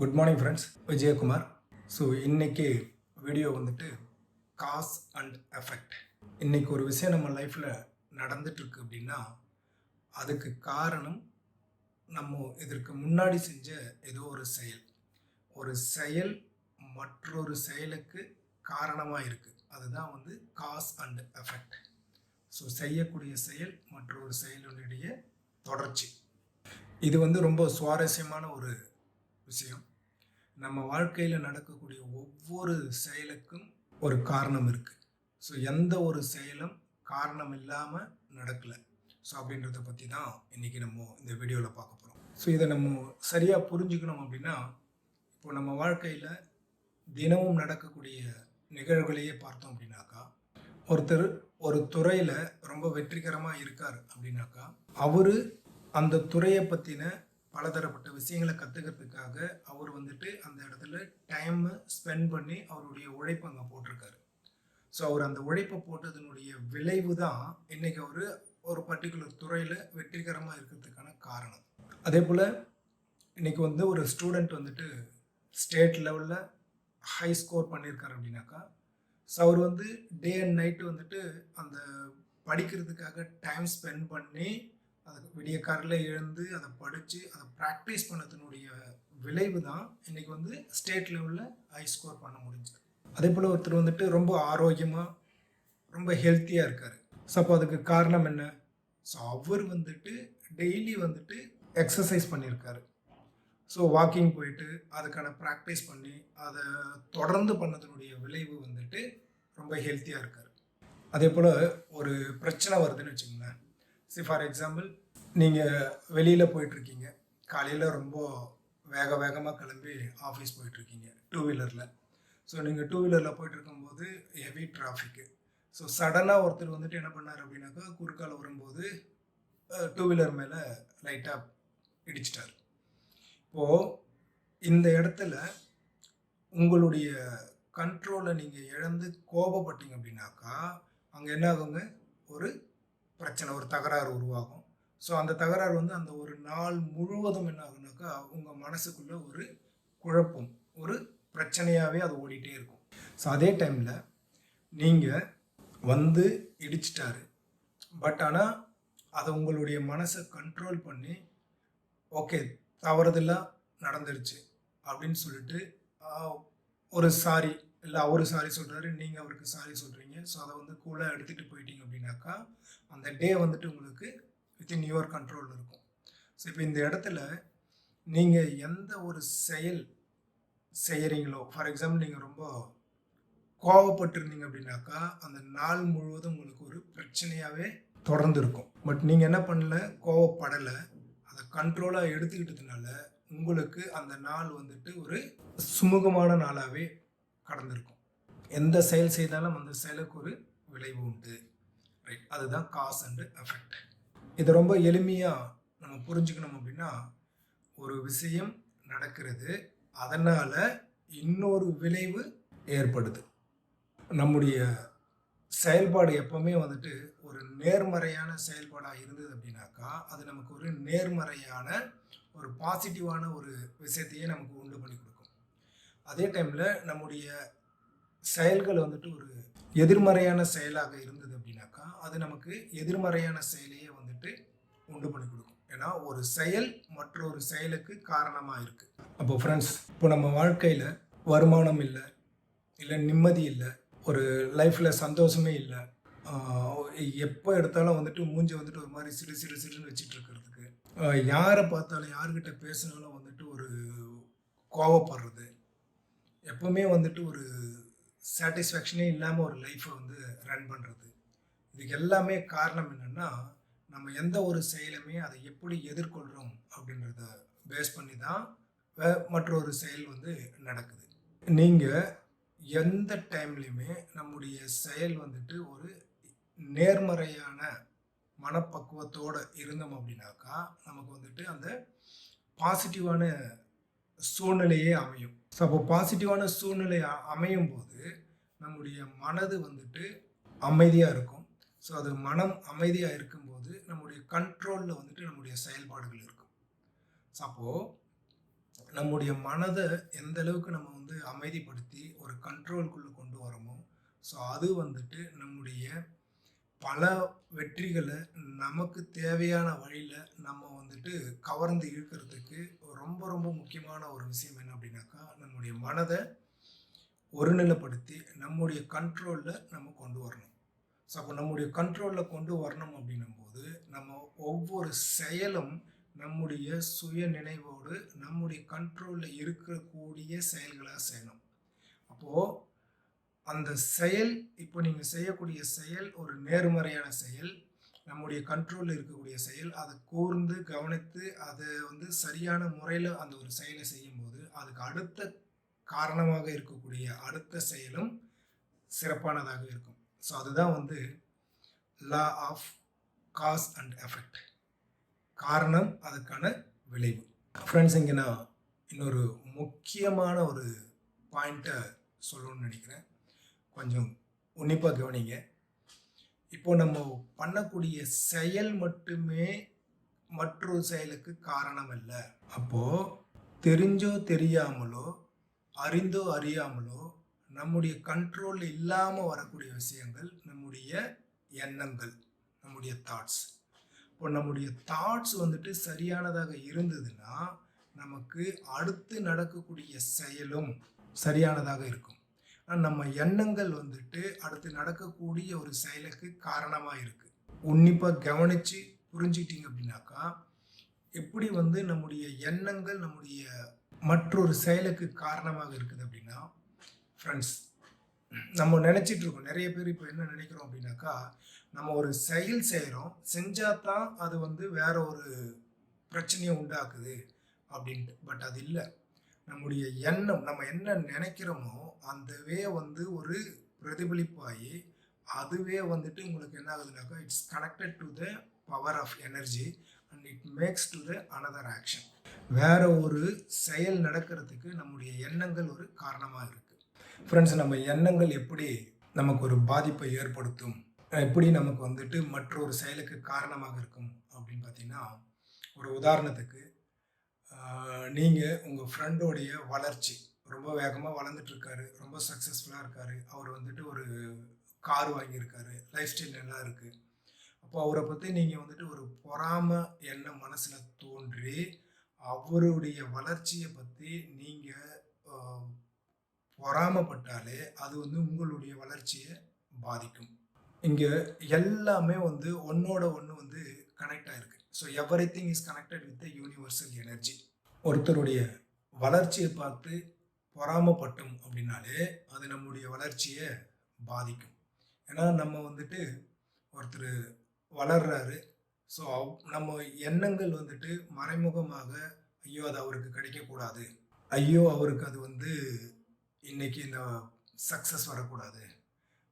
Good morning friends Vijayakumar. So இன்னைக்கு video வந்துட்டு cause and effect இன்னைக்கு ஒரு விஷயம் நம்ம லைஃப்பில் நடந்துட்டுருக்கு அப்படின்னா அதுக்கு காரணம் நம்ம இதற்கு முன்னாடி செஞ்ச ஏதோ ஒரு செயல். ஒரு செயல் மற்றொரு செயலுக்கு காரணமாக இருக்குது அதுதான் வந்து காஸ் அண்ட் எஃபெக்ட் ஸோ செய்யக்கூடிய செயல் மற்றொரு செயலுடைய தொடர்ச்சி. இது வந்து ரொம்ப சுவாரஸ்யமான ஒரு விஷயம். நம்ம வாழ்க்கையில் நடக்கக்கூடிய ஒவ்வொரு செயலுக்கும் ஒரு காரணம் இருக்குது ஸோ எந்த ஒரு செயலும் காரணம் இல்லாமல் நடக்கலை. ஸோ அப்படின்றத பற்றி தான் இன்றைக்கி நம்ம இந்த வீடியோவில் பார்க்க போகிறோம் ஸோ இதை நம்ம சரியாக புரிஞ்சுக்கணும் அப்படின்னா இப்போ நம்ம வாழ்க்கையில் தினமும் நடக்கக்கூடிய நிகழ்வுகளையே பார்த்தோம் அப்படின்னாக்கா ஒருத்தர் ஒரு துறையில் ரொம்ப வெற்றிகரமாக இருக்கார் அப்படின்னாக்கா அவர் அந்த துறையை பற்றின பலதரப்பட்ட விஷயங்களை கற்றுக்கிறதுக்காக அவர் வந்துட்டு அந்த இடத்துல டைம் ஸ்பெண்ட் பண்ணி அவருடைய உழைப்பை அங்கே போட்டிருக்காரு. ஸோ அவர் அந்த உழைப்பை போட்டதனுடைய விளைவு தான் இன்னைக்கு அவர் ஒரு பர்டிகுலர் துறையில் வெற்றிகரமாக இருக்கிறதுக்கான காரணம். அதே போல் இன்னைக்கு வந்து ஒரு ஸ்டூடெண்ட் வந்துட்டு ஸ்டேட் லெவலில் ஹை ஸ்கோர் பண்ணியிருக்காரு அப்படின்னாக்கா ஸோ அவர் வந்து டே அண்ட் நைட்டு வந்துட்டு அந்த படிக்கிறதுக்காக டைம் ஸ்பெண்ட் பண்ணி அதை விடிய காரில் எழுந்து அதை படித்து அதை ப்ராக்டிஸ் பண்ணதுனுடைய விளைவு தான் இன்னைக்கு வந்து ஸ்டேட் லெவலில் ஹை ஸ்கோர் பண்ண முடிஞ்சது. அதே போல் ஒருத்தர் வந்துட்டு ரொம்ப ஆரோக்கியமாக ரொம்ப ஹெல்த்தியாக இருக்கார். ஸோ அப்போ அதுக்கு காரணம் என்ன? ஸோ அவர் வந்துட்டு டெய்லி வந்துட்டு எக்ஸசைஸ் பண்ணியிருக்காரு ஸோ வாக்கிங் போயிட்டு அதுக்கான ப்ராக்டிஸ் பண்ணி அதை தொடர்ந்து பண்ணதுனுடைய விளைவு வந்துட்டு ரொம்ப ஹெல்த்தியாக இருக்கார். அதே போல் ஒரு பிரச்சனை வருதுன்னு வச்சுங்களேன் சி ஃபார் எக்ஸாம்பிள் நீங்கள் வெளியில் போயிட்டுருக்கீங்க. காலையில் ரொம்ப வேக வேகமாக கிளம்பி ஆஃபீஸ் போயிட்டுருக்கீங்க டூ வீலரில் ஸோ நீங்கள் டூ வீலரில் போயிட்டு இருக்கும்போது ஹெவி டிராஃபிக்கு ஸோ சடனாக ஒருத்தர் வந்துட்டு என்ன பண்ணார் அப்படின்னாக்கா குறுக்கால வரும்போது டூ வீலர் மேலே லைட்டாக இடிச்சிட்டார். இப்போது இந்த இடத்துல உங்களுடைய கண்ட்ரோலை நீங்கள் இழந்து கோபப்பட்டீங்க அப்படின்னாக்கா அங்கே என்ன ஆகுங்க? ஒரு பிரச்சனை ஒரு தகராறு உருவாகும். ஸோ அந்த தகராறு வந்து அந்த ஒரு நாள் முழுவதும் என்ன ஆகுனாக்கா உங்கள் மனசுக்குள்ளே ஒரு குழப்பம் ஒரு பிரச்சனையாகவே அது ஓடிட்டே இருக்கும். ஸோ அதே டைமில் நீங்கள் வந்து இடிச்சிட்டாரு. பட் ஆனால் அதை உங்களுடைய மனசை கண்ட்ரோல் பண்ணி ஓகே தவறுதெல்லாம் நடந்துருச்சு அப்படின்னு சொல்லிட்டு ஒரு சாரி இல்லை அவரு சாரி சொல்கிறாரு நீங்கள் அவருக்கு சாரி சொல்கிறீங்க ஸோ அதை வந்து கூலாக எடுத்துகிட்டு போயிட்டீங்க அப்படின்னாக்கா அந்த டே வந்துட்டு உங்களுக்கு வித்தின் யுவர் கண்ட்ரோல் இருக்கும். ஸோ இப்போ இந்த இடத்துல நீங்கள் எந்த ஒரு செயல் செய்கிறீங்களோ ஃபார் எக்ஸாம்பிள் நீங்கள் ரொம்ப கோவப்பட்டிருந்தீங்க அப்படின்னாக்கா அந்த நாள் முழுவதும் உங்களுக்கு ஒரு பிரச்சனையாகவே தொடர்ந்து இருக்கும் பட் நீங்கள் என்ன பண்ணல கோவப்படலை அதை கண்ட்ரோலாக எடுத்துக்கிட்டதுனால உங்களுக்கு அந்த நாள் வந்துட்டு ஒரு சுமூகமான நாளாகவே கடந்திருக்கும். எந்த செயல் செய்தாலும் அந்த செயலுக்கு ஒரு விளைவு உண்டு. ரைட் அதுதான் காஸ் அண்டு எஃபெக்ட் இதை ரொம்ப எளிமையாக நம்ம புரிஞ்சுக்கணும் அப்படின்னா ஒரு விஷயம் நடக்கிறது அதனால் இன்னொரு விளைவு ஏற்படுது. நம்முடைய செயல்பாடு எப்போவுமே வந்துட்டு ஒரு நேர்மறையான செயல்பாடாக இருந்தது அப்படின்னாக்கா அது நமக்கு ஒரு நேர்மறையான ஒரு பாசிட்டிவான ஒரு விஷயத்தையே நமக்கு உண்டு பண்ணி கொடுக்கும். அதே டைமில் நம்முடைய செயல்கள் வந்துட்டு ஒரு எதிர்மறையான செயலாக இருந்தது அப்படின்னாக்கா அது நமக்கு எதிர்மறையான செயலையே வந்துட்டு உண்டு பண்ணி கொடுக்கும். ஏன்னா ஒரு செயல் மற்றொரு செயலுக்கு காரணமாக இருக்குது அப்போ ஃப்ரெண்ட்ஸ் இப்போ நம்ம வாழ்க்கையில் வருமானம் இல்லை இல்லை நிம்மதி இல்லை ஒரு லைஃப்பில் சந்தோஷமே இல்லை எப்போ எடுத்தாலும் வந்துட்டு மூஞ்சி வந்துட்டு ஒரு மாதிரி சிறு சிறு சிறுன்னு வச்சுட்டு இருக்கிறதுக்கு யாரை பார்த்தாலும் யார்கிட்ட பேசினாலும் வந்துட்டு ஒரு கோவப்படுறது எப்போவுமே வந்துட்டு ஒரு சாட்டிஸ்ஃபேக்ஷனே இல்லாமல் ஒரு லைஃப்பை வந்து ரன் பண்ணுறது இதுக்கு எல்லாமே காரணம் என்னென்னா நம்ம எந்த ஒரு செயலுமே அதை எப்படி எதிர்கொள்கிறோம் அப்படின்றத பேஸ் பண்ணி தான் வே- மற்றொரு செயல் வந்து நடக்குது. நீங்கள் எந்த டைம்லையுமே நம்முடைய செயல் வந்துட்டு ஒரு நேர்மறையான மனப்பக்குவத்தோடு இருந்தோம் அப்படின்னாக்கா நமக்கு வந்துட்டு அந்த பாசிட்டிவான சூழ்நிலையே அமையும். ஸோ அப்போ பாசிட்டிவான சூழ்நிலை அமையும் போது நம்முடைய மனது வந்துட்டு அமைதியாக இருக்கும். ஸோ அது மனம் அமைதியாக இருக்கும்போது நம்முடைய கண்ட்ரோலில் வந்துட்டு நம்முடைய செயல்பாடுகள் இருக்கும். ஸோ அப்போது நம்முடைய மனதை எந்த அளவுக்கு நம்ம வந்து அமைதிப்படுத்தி ஒரு கண்ட்ரோல்குள்ளே கொண்டு வரோமோ ஸோ அது வந்துட்டு நம்முடைய பல வெற்றிகளை நமக்கு தேவையான வழியில் நம்ம வந்துட்டு கவர்ந்து இழுக்கிறதுக்கு ரொம்ப ரொம்ப முக்கியமான ஒரு விஷயம் என்ன அப்படின்னாக்கா நம்முடைய மனதை ஒருநிலைப்படுத்தி நம்முடைய கண்ட்ரோலில் நம்ம கொண்டு வரணும். ஸோ அப்போ நம்முடைய கண்ட்ரோலில் கொண்டு வரணும் அப்படின்னும்போது நம்ம ஒவ்வொரு செயலும் நம்முடைய சுய நினைவோடு நம்முடைய கண்ட்ரோலில் இருக்கக்கூடிய செயல்களாக செய்யணும். அப்போது அந்த செயல் இப்போ நீங்கள் செய்யக்கூடிய செயல் ஒரு நேர்மறையான செயல். நம்முடைய கண்ட்ரோலில் இருக்கக்கூடிய செயல். அதை கூர்ந்து கவனித்து அதை வந்து சரியான முறையில் அந்த ஒரு செயலை செய்யும்போது அதுக்கு அடுத்த காரணமாக இருக்கக்கூடிய அடுத்த செயலும் சிறப்பானதாக இருக்கும். ஸோ அதுதான் வந்து law of cause and effect காரணம் அதுக்கான விளைவு. ஃப்ரெண்ட்ஸ் இங்கே நான் இன்னொரு முக்கியமான ஒரு பாயிண்ட்டை சொல்லணும்னு நினைக்கிறேன். கொஞ்சம் உன்னிப்பாக கவனிங்க. இப்போ நம்ம பண்ணக்கூடிய செயல் மட்டுமே மற்றொரு செயலுக்கு காரணம் இல்லை அப்போது தெரிஞ்சோ தெரியாமலோ அறிந்தோ அறியாமலோ நம்முடைய கண்ட்ரோல் இல்லாமல் வரக்கூடிய விஷயங்கள் நம்முடைய எண்ணங்கள் நம்முடைய தாட்ஸ் இப்போ நம்முடைய தாட்ஸ் வந்துட்டு சரியானதாக இருந்ததுன்னா நமக்கு அடுத்து நடக்கக்கூடிய செயலும் சரியானதாக இருக்கும். நம்ம எண்ணங்கள் வந்துட்டு அடுத்து நடக்கக்கூடிய ஒரு செயலுக்கு காரணமாக இருக்குது உன்னிப்பாக கவனித்து புரிஞ்சுக்கிட்டீங்க அப்படின்னாக்கா எப்படி வந்து நம்முடைய எண்ணங்கள் நம்முடைய மற்றொரு செயலுக்கு காரணமாக இருக்குது அப்படின்னா ஃப்ரெண்ட்ஸ் நம்ம நினச்சிட்டு இருக்கோம். நிறைய பேர் இப்போ என்ன நினைக்கிறோம் அப்படின்னாக்கா நம்ம ஒரு செயல் செய்கிறோம் செஞ்சால் தான் அது வந்து வேற ஒரு பிரச்சனையை உண்டாக்குது அப்படின்ட்டு. பட் அது இல்லை. நம்முடைய எண்ணம் நம்ம என்ன நினைக்கிறோமோ அந்தவே வந்து ஒரு பிரதிபலிப்பாகி அதுவே வந்துட்டு உங்களுக்கு என்ன ஆகுதுனாக்கா it's connected to the power of energy and it makes to the another action வேற ஒரு செயல் நடக்கிறதுக்கு நம்முடைய எண்ணங்கள் ஒரு காரணமாக இருக்குது ஃப்ரெண்ட்ஸ் நம்ம எண்ணங்கள் எப்படி நமக்கு ஒரு பாதிப்பை ஏற்படுத்தும்? எப்படி நமக்கு வந்துட்டு மற்றொரு செயலுக்கு காரணமாக இருக்கும்? அப்படின்னு பார்த்தீங்கன்னா ஒரு உதாரணத்துக்கு நீங்கள் உங்கள் ஃப்ரெண்டோடைய வளர்ச்சி ரொம்ப வேகமாக வளர்ந்துட்டுருக்காரு ரொம்ப சக்ஸஸ்ஃபுல்லாக இருக்காரு. அவர் வந்துட்டு ஒரு கார் வாங்கியிருக்காரு லைஃப் ஸ்டைல் நல்லா இருக்குது அப்போ அவரை பற்றி நீங்கள் வந்துட்டு ஒரு பொறாம எண்ணம் மனசில் தோன்றி அவருடைய வளர்ச்சியை பற்றி நீங்கள் பொறாமப்பட்டாலே அது வந்து உங்களுடைய வளர்ச்சியை பாதிக்கும். இங்கே எல்லாமே வந்து ஒன்றோட ஒன்று வந்து கனெக்ட் ஆகிருக்கு so everything is connected with the universal energy ஒருத்தருடைய வளர்ச்சியை பார்த்து பொறாமப்பட்டோம் அப்படின்னாலே அது நம்முடைய வளர்ச்சியை பாதிக்கும். ஏன்னா நம்ம வந்துட்டு ஒருத்தர் வளர்றாரு. ஸோ நம்ம எண்ணங்கள் வந்துட்டு மறைமுகமாக ஐயோ அது அவருக்கு கிடைக்கக்கூடாது. ஐயோ அவருக்கு அது வந்து இன்றைக்கி இந்த சக்ஸஸ் வரக்கூடாது.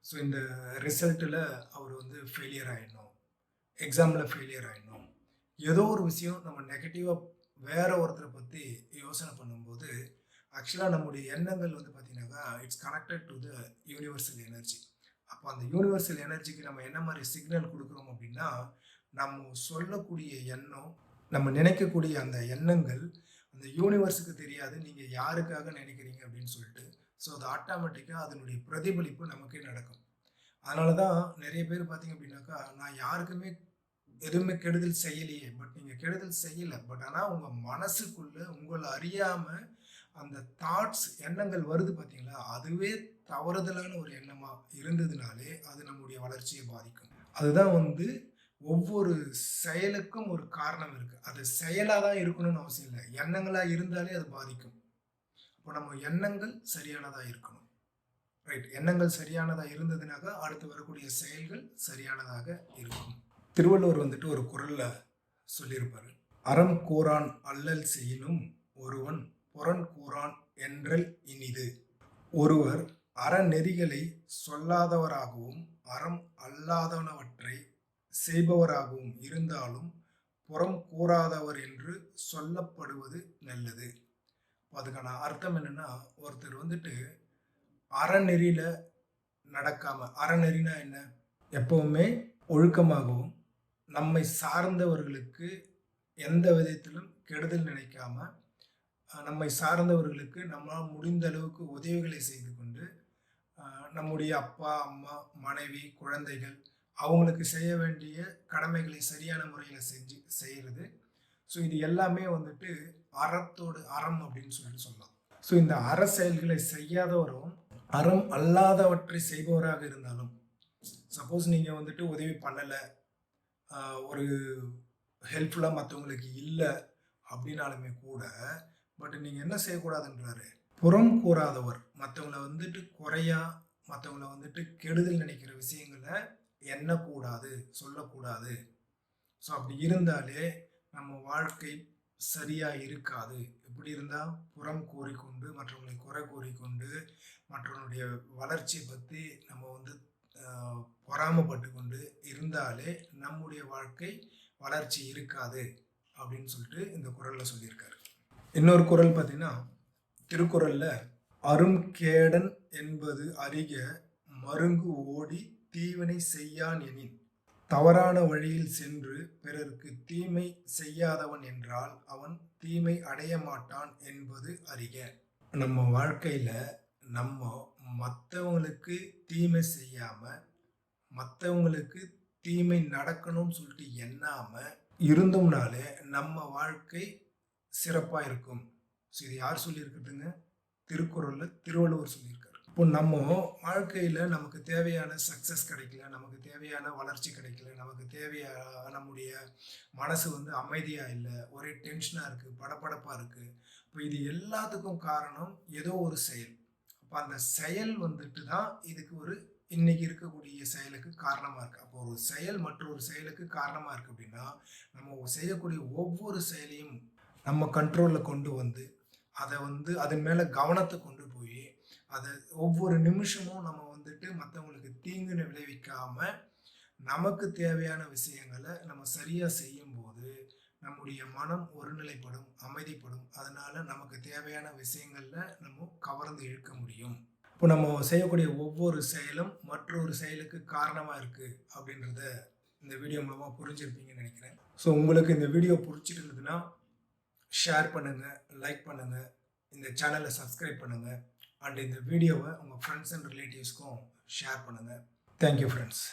ஸோ இந்த ரிசல்ட்டில் அவர் வந்து ஃபெயிலியர் ஆகிடணும் எக்ஸாமில் ஃபெயிலியர் ஆகிடணும் ஏதோ ஒரு விஷயம் நம்ம நெகட்டிவாக வேற ஒருத்தரை பற்றி யோசனை பண்ணும்போது ஆக்சுவலாக நம்முடைய எண்ணங்கள் வந்து பார்த்தீங்கன்னாக்கா it's connected to the universal energy அப்போ அந்த யூனிவர்சல் எனர்ஜிக்கு நம்ம என்ன மாதிரி சிக்னல் கொடுக்குறோம் அப்படின்னா நம்ம சொல்லக்கூடிய எண்ணம் நம்ம நினைக்கக்கூடிய அந்த எண்ணங்கள் அந்த யூனிவர்ஸுக்கு தெரியாது நீங்கள் யாருக்காக நினைக்கிறீங்க அப்படின்னு சொல்லிட்டு ஸோ அது ஆட்டோமேட்டிக்காக அதனுடைய பிரதிபலிப்பு நமக்கே நடக்கும். அதனால தான் நிறைய பேர் பார்த்தீங்க அப்படின்னாக்கா நான் யாருக்குமே எதுவுமே கெடுதல் செய்யலையே. பட் நீங்கள் கெடுதல் செய்யலை. பட் ஆனால் உங்கள் மனசுக்குள்ளே உங்களை அறியாமல் அந்த தாட்ஸ் எண்ணங்கள் வருது பார்த்தீங்களா அதுவே தவறுதலான ஒரு எண்ணமாக இருந்ததுனாலே அது நம்முடைய வளர்ச்சியை பாதிக்கும். அதுதான் வந்து ஒவ்வொரு செயலுக்கும் ஒரு காரணம் இருக்குது அது செயலாக தான் இருக்கணும்னு அவசியம் இல்லை. எண்ணங்களாக இருந்தாலே அது பாதிக்கும். இப்போ நம்ம எண்ணங்கள் சரியானதாக இருக்கணும். ரைட் எண்ணங்கள் சரியானதாக இருந்ததுனாக்கா அடுத்து வரக்கூடிய செயல்கள் சரியானதாக இருக்கும். திருவள்ளுவர் வந்துட்டு ஒரு குரலில் சொல்லியிருப்பார். அறம் கூறான் அல்லல் செய்யினும் ஒருவன் புறன் கூறான் என்றல் இனிது. ஒருவர் அறநெறிகளை சொல்லாதவராகவும் அறம் அல்லாதவனவற்றை செய்பவராகவும் இருந்தாலும் புறம் கூறாதவர் என்று சொல்லப்படுவது நல்லது. அதுக்கான அர்த்தம் என்னென்னா ஒருத்தர் வந்துட்டு அறநெறியில் நடக்காமல் அறநெறினா என்ன? எப்பவுமே ஒழுக்கமாகவும் நம்மை சார்ந்தவர்களுக்கு எந்த விதத்திலும் கெடுதல் நினைக்காம நம்மை சார்ந்தவர்களுக்கு நம்மால் முடிந்த அளவுக்கு உதவிகளை செய்து கொண்டு நம்முடைய அப்பா அம்மா மனைவி குழந்தைகள் அவங்களுக்கு செய்ய வேண்டிய கடமைகளை சரியான முறையில் செஞ்சு செய்கிறது ஸோ இது எல்லாமே வந்துட்டு அறத்தோடு அறம் அப்படின்னு சொல்லிட்டு சொல்லலாம். ஸோ இந்த அற செயல்களை செய்யாதவரும் அறம் அல்லாதவற்றை செய்பவராக இருந்தாலும் சப்போஸ் நீங்கள் வந்துட்டு உதவி பண்ணலை ஒரு ஹெல்ப்ஃபுல்லாக மற்றவங்களுக்கு இல்லை அப்படின்னாலுமே கூட பட் நீங்கள் என்ன செய்யக்கூடாதுன்றாரு. புறம் கூறாதவர். மற்றவங்கள வந்துட்டு குறையா மற்றவங்கள வந்துட்டு கெடுதல் நினைக்கிற விஷயங்களை எண்ணக்கூடாது சொல்லக்கூடாது. ஸோ அப்படி இருந்தாலே நம்ம வாழ்க்கை சரியாக இருக்காது. எப்படி இருந்தால் புறம் கூறிக்கொண்டு மற்றவங்களை குறை கூறிக்கொண்டு மற்றவனுடைய வளர்ச்சியை பற்றி நம்ம வந்து பொறாமைப்பட்டு கொண்டு இருந்தாலே நம்முடைய வாழ்க்கை வளர்ச்சி இருக்காது அப்படின்னு சொல்லிட்டு இந்த குரலில் சொல்லியிருக்காரு. இன்னொரு குரல் பார்த்தீங்கன்னா திருக்குறளில் அரும் கேடன் என்பது அறிக மருங்கு ஓடி தீவினை செய்யான் எனின். தவறான வழியில் சென்று பிறருக்கு தீமை செய்யாதவன் என்றால் அவன் தீமை அடைய மாட்டான் என்பது அறிக. நம்ம வாழ்க்கையில் நம்ம மற்றவங்களுக்கு தீமை செய்யாமல் மற்றவங்களுக்கு தீமை நடக்கணும்னு சொல்லிட்டு எண்ணாமல் இருந்தோம்னாலே நம்ம வாழ்க்கை சிறப்பாக இருக்கும். ஸோ இது யார் சொல்லியிருக்கிறதுங்க? திருக்குறளில் திருவள்ளுவர் சொல்லியிருக்காரு. இப்போ நம்ம வாழ்க்கையில் நமக்கு தேவையான சக்ஸஸ் கிடைக்கல நமக்கு தேவையான வளர்ச்சி கிடைக்கல நமக்கு தேவையான நம்முடைய மனசு வந்து அமைதியாக இல்லை ஒரே டென்ஷனாக இருக்குது படபடப்பாக இருக்குது இப்போ இது எல்லாத்துக்கும் காரணம் ஏதோ ஒரு செயல். அப்போ அந்த செயல் வந்துட்டு தான் இதுக்கு ஒரு இன்னைக்கு இருக்கக்கூடிய செயலுக்கு காரணமாக இருக்குது அப்போ ஒரு செயல் மற்றொரு செயலுக்கு காரணமாக இருக்குது அப்படின்னா நம்ம செய்யக்கூடிய ஒவ்வொரு செயலையும் நம்ம கண்ட்ரோலில் கொண்டு வந்து அதை வந்து அதன் மேலே கவனத்தை கொண்டு போய் அதை ஒவ்வொரு நிமிஷமும் நம்ம வந்துட்டு மற்றவங்களுக்கு தீங்குன்னு விளைவிக்காமல் நமக்கு தேவையான விஷயங்களை நம்ம சரியாக செய்யும்போது நம்முடைய மனம் ஒருநிலைப்படும் அமைதிப்படும். அதனால நமக்கு தேவையான விஷயங்கள்ல நம்ம கவர்ந்து இழுக்க முடியும். இப்போ நம்ம செய்யக்கூடிய ஒவ்வொரு செயலும் மற்றொரு செயலுக்கு காரணமாக இருக்குது அப்படின்றத இந்த வீடியோ மூலமாக புரிஞ்சிருப்பீங்கன்னு நினைக்கிறேன். ஸோ உங்களுக்கு இந்த வீடியோ பிடிச்சிருந்ததுன்னா ஷேர் பண்ணுங்கள் லைக் பண்ணுங்கள் இந்த சேனலை சப்ஸ்கிரைப் பண்ணுங்கள் அண்ட் இந்த வீடியோவை உங்கள் ஃப்ரெண்ட்ஸ் அண்ட் ரிலேட்டிவ்ஸ்க்கும் ஷேர் பண்ணுங்கள் தேங்க்யூ ஃப்ரெண்ட்ஸ்